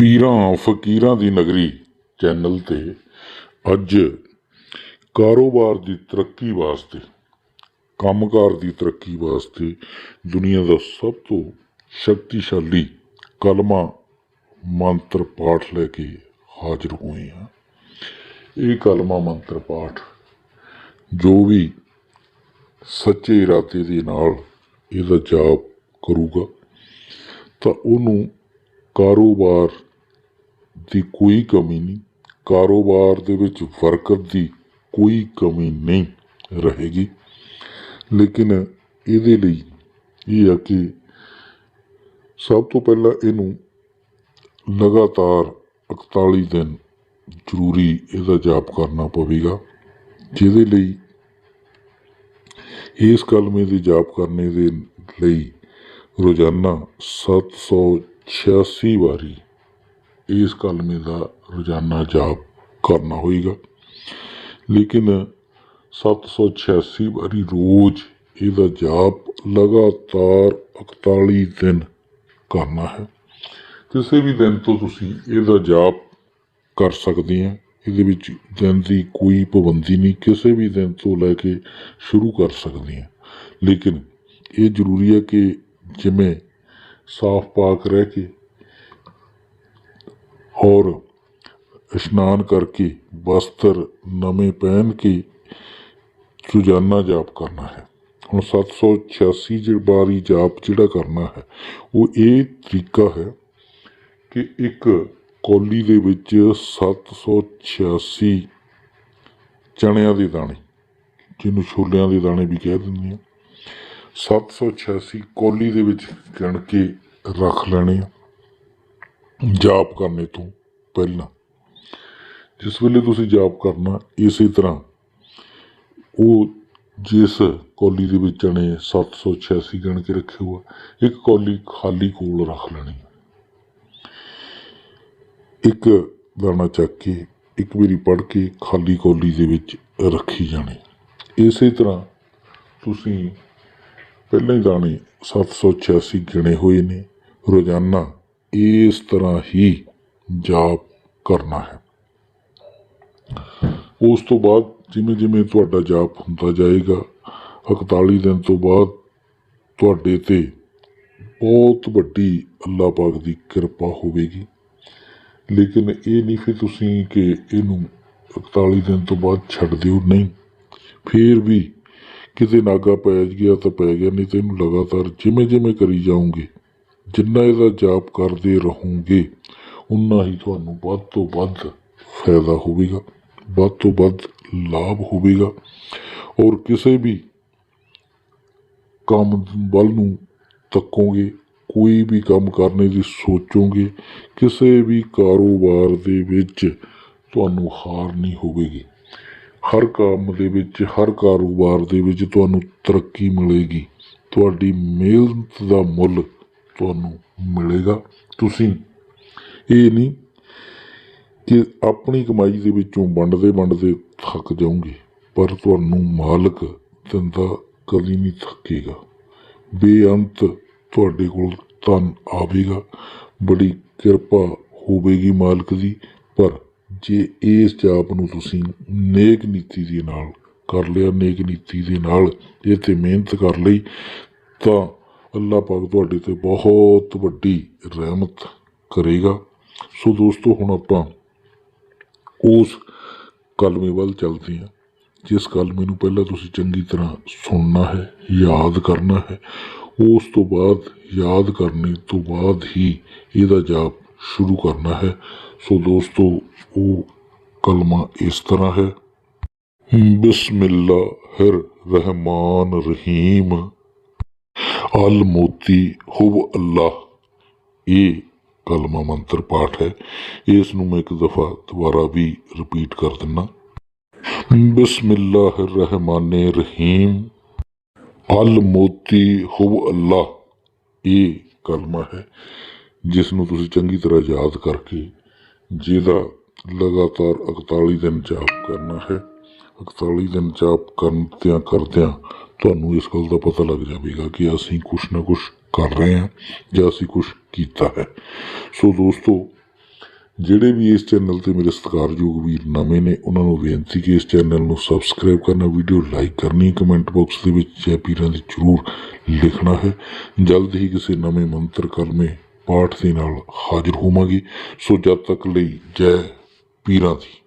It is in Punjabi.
ਪੀਰਾਂ ਫਕੀਰਾਂ ਦੀ ਨਗਰੀ ਚੈਨਲ ਤੇ ਅੱਜ ਕਾਰੋਬਾਰ ਦੀ ਤਰੱਕੀ ਵਾਸਤੇ, ਕੰਮਕਾਰ ਦੀ ਤਰੱਕੀ ਵਾਸਤੇ ਦੁਨੀਆ ਦਾ ਸਭ ਤੋਂ ਸ਼ਕਤੀਸ਼ਾਲੀ ਕਲਮਾ, ਮੰਤਰ ਪਾਠ ਲੈ ਕੇ ਹਾਜ਼ਰ ਹੋਏ ਹਾਂ। ਇਹ ਕਲਮਾ, ਮੰਤਰ ਪਾਠ ਜੋ ਵੀ ਸੱਚੇ ਇਰਾਦੇ ਦੇ ਨਾਲ ਇਹਦਾ ਜਾਪ ਕਰੂਗਾ, ਤਾਂ ਉਹਨੂੰ ਕਾਰੋਬਾਰ ਦੀ ਕੋਈ ਕਮੀ ਨਹੀਂ। ਕਾਰੋਬਾਰ ਦੇ ਵਿੱਚ ਬਰਕਤ ਦੀ ਕੋਈ ਕਮੀ ਨਹੀਂ ਰਹੇਗੀ। ਲੇਕਿਨ ਇਹਦੇ ਲਈ ਇਹ ਆ ਕਿ ਸਭ ਤੋਂ ਪਹਿਲਾਂ ਇਹਨੂੰ ਲਗਾਤਾਰ 41 ਦਿਨ ਜ਼ਰੂਰੀ ਇਹਦਾ ਜਾਪ ਕਰਨਾ ਪਵੇਗਾ, ਜਿਹਦੇ ਲਈ ਇਸ ਕਲਮੇ ਦੀ ਜਾਪ ਕਰਨੇ ਦੇ ਲਈ ਰੋਜ਼ਾਨਾ 786 ਵਾਰੀ ਇਸ ਕਲਮੇ ਦਾ ਰੋਜ਼ਾਨਾ ਜਾਪ ਕਰਨਾ ਹੋਏਗਾ। ਲੇਕਿਨ 786 ਵਾਰੀ ਰੋਜ਼ ਇਹਦਾ ਜਾਪ ਲਗਾਤਾਰ 41 ਦਿਨ ਕਰਨਾ ਹੈ। ਕਿਸੇ ਵੀ ਦਿਨ ਤੋਂ ਤੁਸੀਂ ਇਹਦਾ ਜਾਪ ਕਰ ਸਕਦੇ ਆ। ਇਹਦੇ ਵਿੱਚ ਦਿਨ ਦੀ ਕੋਈ ਪਾਬੰਦੀ ਨਹੀਂ, ਕਿਸੇ ਵੀ ਦਿਨ ਤੋਂ ਲੈ ਕੇ ਸ਼ੁਰੂ ਕਰ ਸਕਦੇ ਆ। ਲੇਕਿਨ ਇਹ ਜ਼ਰੂਰੀ ਹੈ ਕਿ ਜਿਵੇਂ ਸਾਫ਼ ਪਾਕ ਰਹਿ ਕੇ ਔਰ ਇਸ਼ਨਾਨ ਕਰਕੇ ਵਸਤਰ ਨਵੇਂ ਪਹਿਨ ਕੇ ਰੋਜ਼ਾਨਾ ਜਾਪ ਕਰਨਾ ਹੈ। ਹੁਣ 786 ਜਿਹੜੀ ਵਾਰੀ ਜਾਪ ਜਿਹੜਾ ਕਰਨਾ ਹੈ, ਉਹ ਇਹ ਤਰੀਕਾ ਹੈ ਕਿ ਇੱਕ ਕੌਲੀ ਦੇ ਵਿੱਚ 786 ਚਣਿਆਂ ਦੇ ਦਾਣੇ, ਜਿਹਨੂੰ ਛੋਲਿਆਂ ਦੇ ਦਾਣੇ ਵੀ ਕਹਿ ਦਿੰਦੇ ਆ 786 ਕੌਲੀ ਦੇ ਵਿੱਚ ਗਿਣ ਕੇ ਰੱਖ ਲੈਣੇ ਆ। ਜਾਪ ਕਰਨੇ ਤੋਂ ਪਹਿਲਾਂ। ਜਿਸ ਵੇਲੇ ਤੁਸੀਂ ਜਾਪ ਕਰਨਾ, ਇਸੇ ਤਰ੍ਹਾਂ ਉਹ ਜਿਸ ਕੌਲੀ ਦੇ ਵਿੱਚ ਚਣੇ 786 ਗਿਣ ਕੇ ਰੱਖੇ ਹੋਆ ਇੱਕ ਕੌਲੀ ਖਾਲੀ ਕੋਲ ਰੱਖ ਲੈਣੀ। ਇੱਕ ਦਾਣਾ ਚੱਕ ਕੇ, ਇੱਕ ਵਾਰੀ ਪੜ ਕੇ ਖਾਲੀ ਕੌਲੀ ਦੇ ਵਿੱਚ ਰੱਖੀ ਜਾਣੀ। ਇਸੇ ਤਰ੍ਹਾਂ ਤੁਸੀਂ ਪਹਿਲਾਂ ਹੀ ਦਾਣੇ 786 ਗਿਣੇ ਹੋਏ ਨੇ। ਰੋਜ਼ਾਨਾ ਇਸ ਤਰ੍ਹਾਂ ਹੀ ਜਾਪ ਕਰਨਾ ਹੈ ਉਸ ਤੋਂ ਬਾਅਦ ਜਿਵੇਂ ਜਿਵੇਂ ਤੁਹਾਡਾ ਜਾਪ ਹੁੰਦਾ ਜਾਏਗਾ 41 ਦਿਨ ਤੋਂ ਬਾਅਦ ਤੁਹਾਡੇ ਤੇ ਬਹੁਤ ਵੱਡੀ ਅੱਲਾਹ ਪਾਕ ਦੀ ਕਿਰਪਾ ਹੋਵੇਗੀ ਲੇਕਿਨ ਇਹ ਨਹੀਂ ਫਿਰ ਤੁਸੀਂ ਕਿ ਇਹਨੂੰ 41 ਦਿਨ ਤੋਂ ਬਾਅਦ ਛੱਡ ਦਿਓ ਨਹੀਂ ਫਿਰ ਵੀ ਕਿਤੇ ਨਾਗਾ ਪੈ ਗਿਆ ਤਾਂ ਪੈ ਗਿਆ ਨਹੀਂ ਤੇ ਇਹਨੂੰ ਲਗਾਤਾਰ ਜਿਵੇਂ ਜਿਵੇਂ ਕਰੀ ਜਾਓਗੇ ਜਿੰਨਾ ਇਹਦਾ ਜਾਪ ਕਰਦੇ ਰਹੋਗੇ, ਉਨਾ ਹੀ ਤੁਹਾਨੂੰ ਵੱਧ ਤੋਂ ਵੱਧ ਫਾਇਦਾ ਹੋਵੇਗਾ, ਵੱਧ ਤੋਂ ਵੱਧ ਲਾਭ ਹੋਵੇਗਾ। ਔਰ ਕਿਸੇ ਵੀ ਕੰਮ ਵੱਲ ਨੂੰ ਤੱਕੋਗੇ, ਕੋਈ ਵੀ ਕੰਮ ਕਰਨੇ ਦੀ ਸੋਚੋਗੇ, ਕਿਸੇ ਵੀ ਕਾਰੋਬਾਰ ਦੇ ਵਿੱਚ ਤੁਹਾਨੂੰ ਹਾਰ ਨਹੀਂ ਹੋਵੇਗੀ। ਹਰ ਕੰਮ ਦੇ ਵਿੱਚ, ਹਰ ਕਾਰੋਬਾਰ ਦੇ ਵਿੱਚ ਤੁਹਾਨੂੰ ਤਰੱਕੀ ਮਿਲੇਗੀ। ਤੁਹਾਡੀ ਮਿਹਨਤ ਦਾ ਮੁੱਲ ਤੁਹਾਨੂੰ ਮਿਲੇਗਾ। ਤੁਸੀਂ ਇਹ ਨਹੀਂ ਕਿ ਆਪਣੀ ਕਮਾਈ ਦੇ ਵਿੱਚੋਂ ਵੰਡਦੇ ਵੰਡਦੇ ਥੱਕ ਜਾਓਗੇ, ਪਰ ਤੁਹਾਨੂੰ ਮਾਲਕ ਦਿੰਦਾ ਕਦੀ ਨਹੀਂ ਥੱਕੇਗਾ। ਬੇਅੰਤ ਤੁਹਾਡੇ ਕੋਲ ਧਨ ਆਵੇਗਾ, ਬੜੀ ਕਿਰਪਾ ਹੋਵੇਗੀ ਮਾਲਕ ਦੀ, ਪਰ ਜੇ ਇਸ ਜਾਪ ਨੂੰ ਤੁਸੀਂ ਨੇਕ ਨੀਤੀ ਦੇ ਨਾਲ ਕਰ ਲਿਆ, ਨੇਕ ਨੀਤੀ ਦੇ ਨਾਲ ਇਹ ਤੇ ਮਿਹਨਤ ਕਰ ਲਈ, ਤਾਂ ਅੱਲਾਹ ਪਾਕ ਤੁਹਾਡੇ ਤੇ ਬਹੁਤ ਵੱਡੀ ਰਹਿਮਤ ਕਰੇਗਾ। ਸੋ ਦੋਸਤੋ, ਹੁਣ ਆਪਾਂ ਉਸ ਕਲਮੇ ਵੱਲ ਚੱਲਦੇ ਹਾਂ, ਜਿਸ ਕਲਮੇ ਨੂੰ ਪਹਿਲਾਂ ਤੁਸੀਂ ਚੰਗੀ ਤਰ੍ਹਾਂ ਸੁਣਨਾ ਹੈ, ਯਾਦ ਕਰਨਾ ਹੈ। ਉਸ ਤੋਂ ਬਾਅਦ, ਯਾਦ ਕਰਨੇ ਤੋਂ ਬਾਅਦ ਹੀ ਇਹਦਾ ਜਾਪ ਸ਼ੁਰੂ ਕਰਨਾ ਹੈ। ਸੋ ਦੋਸਤੋ, ਉਹ ਕਲਮਾ ਇਸ ਤਰ੍ਹਾਂ ਹੈ। ਬਿਸਮਿਲ੍ਲਾਹਿਰ ਰਹਿਮਾਨ ਰਹੀਮ। ਅਲ ਮੋਤੀ ਹੁਬ ਅੱਲਾਹ। ਇਹ ਕਲਮਾ ਮੰਤਰ ਪਾਠ ਹੈ। ਇਸ ਨੂੰ ਮੈਂ ਇੱਕ ਦਫਾ ਦੁਬਾਰਾ ਵੀ ਰਿਪੀਟ ਕਰ ਦਿੰਨਾ। ਬਿਸਮਿਲ੍ਲਾਹਿਰ ਰਹਿਮਾਨ ਰਹੀਮ। ਅਲ ਮੋਤੀ ਹੁਬ ਅੱਲਾਹ। ਇਹ ਕਲਮਾ ਹੈ। ਜਿਸ ਨੂੰ ਤੁਸੀਂ ਚੰਗੀ ਤਰ੍ਹਾਂ ਯਾਦ ਕਰਕੇ ਜਿਹਦਾ ਲਗਾਤਾਰ 41 ਦਿਨ ਜਾਪ ਕਰਨਾ ਹੈ। 41 ਦਿਨ ਜਾਪ ਕਰਦਿਆਂ ਕਰਦਿਆਂ ਤੁਹਾਨੂੰ ਇਸ ਗੱਲ ਦਾ ਪਤਾ ਲੱਗ ਜਾਵੇਗਾ ਕਿ ਅਸੀਂ ਕੁਛ ਨਾ ਕੁਛ ਕਰ ਰਹੇ ਹਾਂ ਜਾਂ ਅਸੀਂ ਕੁਛ ਕੀਤਾ ਹੈ। ਸੋ ਦੋਸਤੋ, ਜਿਹੜੇ ਵੀ ਇਸ ਚੈਨਲ ਤੇ ਮੇਰੇ ਸਤਿਕਾਰਯੋਗ ਵੀਰ ਨਵੇਂ ਨੇ, ਉਹਨਾਂ ਨੂੰ ਬੇਨਤੀ ਕਿ ਇਸ ਚੈਨਲ ਨੂੰ ਸਬਸਕ੍ਰਾਈਬ ਕਰਨਾ, ਵੀਡੀਓ ਲਾਈਕ ਕਰਨੀ, ਕਮੈਂਟ ਬਾਕਸ ਦੇ ਵਿੱਚ ਜੈ ਪੀਰਾਂ ਦੀ ਜ਼ਰੂਰ ਲਿਖਣਾ ਹੈ। ਜਲਦ ਹੀ ਕਿਸੇ ਨਵੇਂ ਮੰਤਰ ਕਰਮੇ ਪਾਠ ਦੇ ਨਾਲ ਹਾਜ਼ਰ ਹੋਵਾਂਗੇ। ਸੋ ਜਦ ਤੱਕ ਲਈ ਜੈ ਪੀਰਾਂ ਦੀ